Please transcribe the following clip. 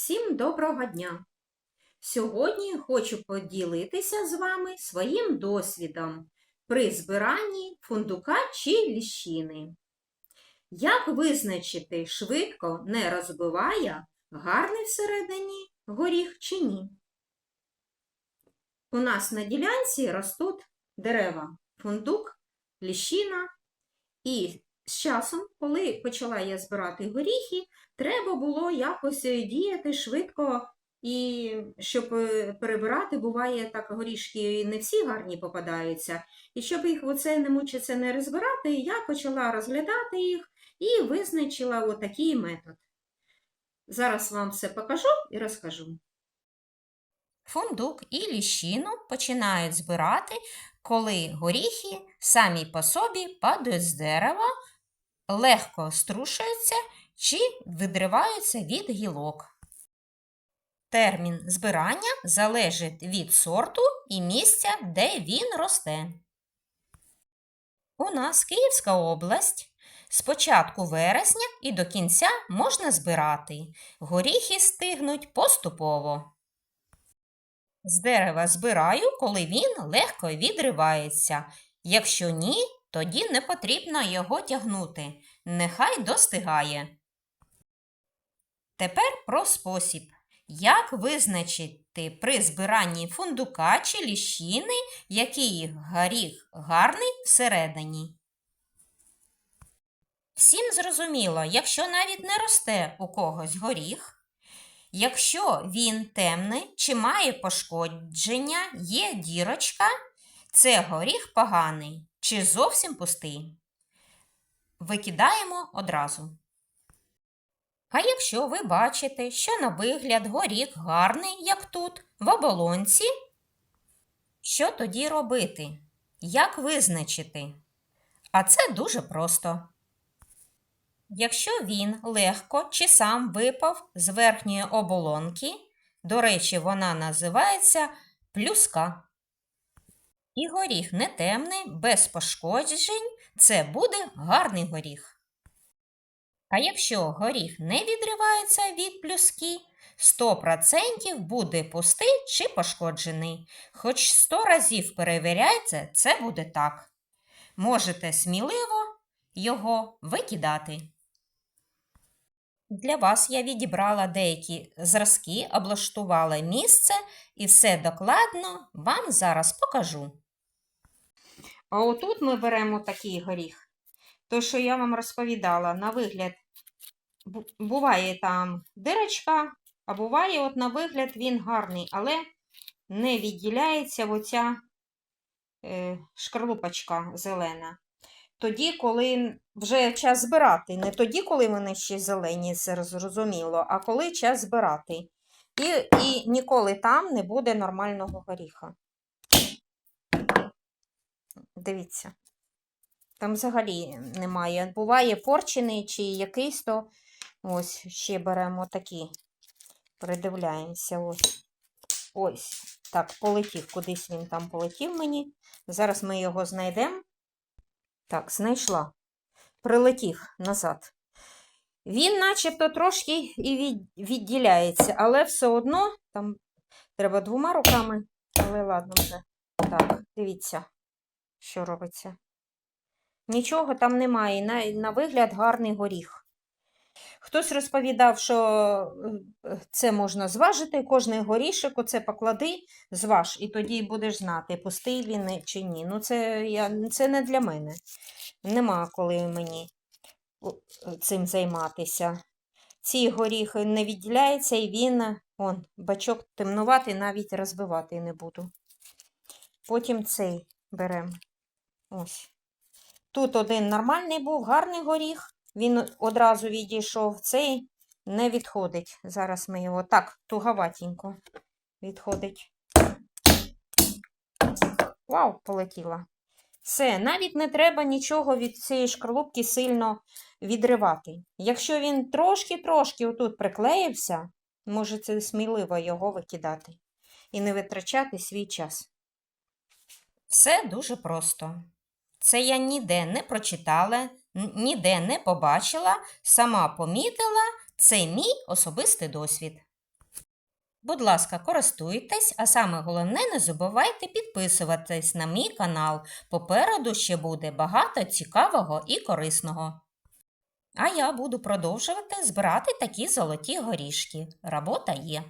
Всім доброго дня! Сьогодні хочу поділитися з вами своїм досвідом при збиранні фундука чи ліщини. Як визначити швидко не розбиває гарний всередині горіх чи ні? У нас на ділянці ростуть дерева фундук, ліщина, і з часом, коли почала я збирати горіхи, треба було якось е, діяти швидко, і щоб е, перебирати, буває так, горішки не всі гарні попадаються. І щоб їх оце не мучиться не розбирати, я почала розглядати їх і визначила отакий метод. Зараз вам все покажу і розкажу. Фундук і ліщину починають збирати, коли горіхи самі по собі падають з дерева, легко струшуються чи відриваються від гілок. Термін збирання залежить від сорту і місця, де він росте. У нас Київська область. З початку вересня і до кінця можна збирати. Горіхи стигнуть поступово. З дерева збираю, коли він легко відривається. Якщо ні, тоді не потрібно його тягнути. Нехай достигає. Тепер про спосіб. Як визначити при збиранні фундука чи ліщини, який горіх гарний всередині? Всім зрозуміло, якщо навіть не росте у когось горіх, Якщо він темний чи має пошкодження, є дірочка, це горіх поганий чи зовсім пустий. Викидаємо одразу. А якщо ви бачите, що на вигляд горіх гарний, як тут, в оболонці, що тоді робити? Як визначити? А це дуже просто. Якщо він легко чи сам випав з верхньої оболонки, до речі, вона називається плюска. І горіх не темний, без пошкоджень, це буде гарний горіх. А якщо горіх не відривається від плюски, 100% буде пустий чи пошкоджений. Хоч 100 разів перевіряйте, це буде так. Можете сміливо його викидати. Для вас я відібрала деякі зразки, облаштувала місце і все докладно вам зараз покажу. А отут ми беремо такий горіх. То, що я вам розповідала, на вигляд буває там дирочка, а буває, от на вигляд він гарний, але не відділяється оця е, шкарлупочка зелена. Тоді, коли вже час збирати. Не тоді, коли вони ще зелені, це зрозуміло, а коли час збирати. І, і ніколи там не буде нормального горіха. Дивіться. Там взагалі немає. Буває порчений чи якийсь, то ось ще беремо такі. Придивляємося. Ось. Ось. Так, полетів. Кудись він там полетів мені. Зараз ми його знайдемо. Так, знайшла. Прилетів назад. Він начебто трошки і від, відділяється, але все одно там треба двома руками. Але ладно вже. Так, дивіться, що робиться. Нічого там немає. На, на вигляд гарний горіх. Хтось розповідав, що е, це можна зважити, кожний горішок, оце поклади, зваж, і тоді будеш знати, пустий він чи ні. Ну, це, я, це не для мене. Нема коли мені цим займатися. Ці горіхи не відділяється, і він, он, бачок темнуватий, навіть розбивати не буду. Потім цей беремо. Ось. Тут один нормальний був, гарний горіх. Він одразу відійшов. Цей не відходить. Зараз ми його так туговатенько відходить. Вау, полетіла. Все, навіть не треба нічого від цієї шкарлупки сильно відривати. Якщо він трошки-трошки отут приклеївся, можете сміливо його викидати і не витрачати свій час. Все дуже просто. Це я ніде не прочитала, ніде не побачила, сама помітила, це мій особистий досвід. Будь ласка, користуйтесь, а саме головне, не забувайте підписуватись на мій канал. Попереду ще буде багато цікавого і корисного. А я буду продовжувати збирати такі золоті горішки. Робота є.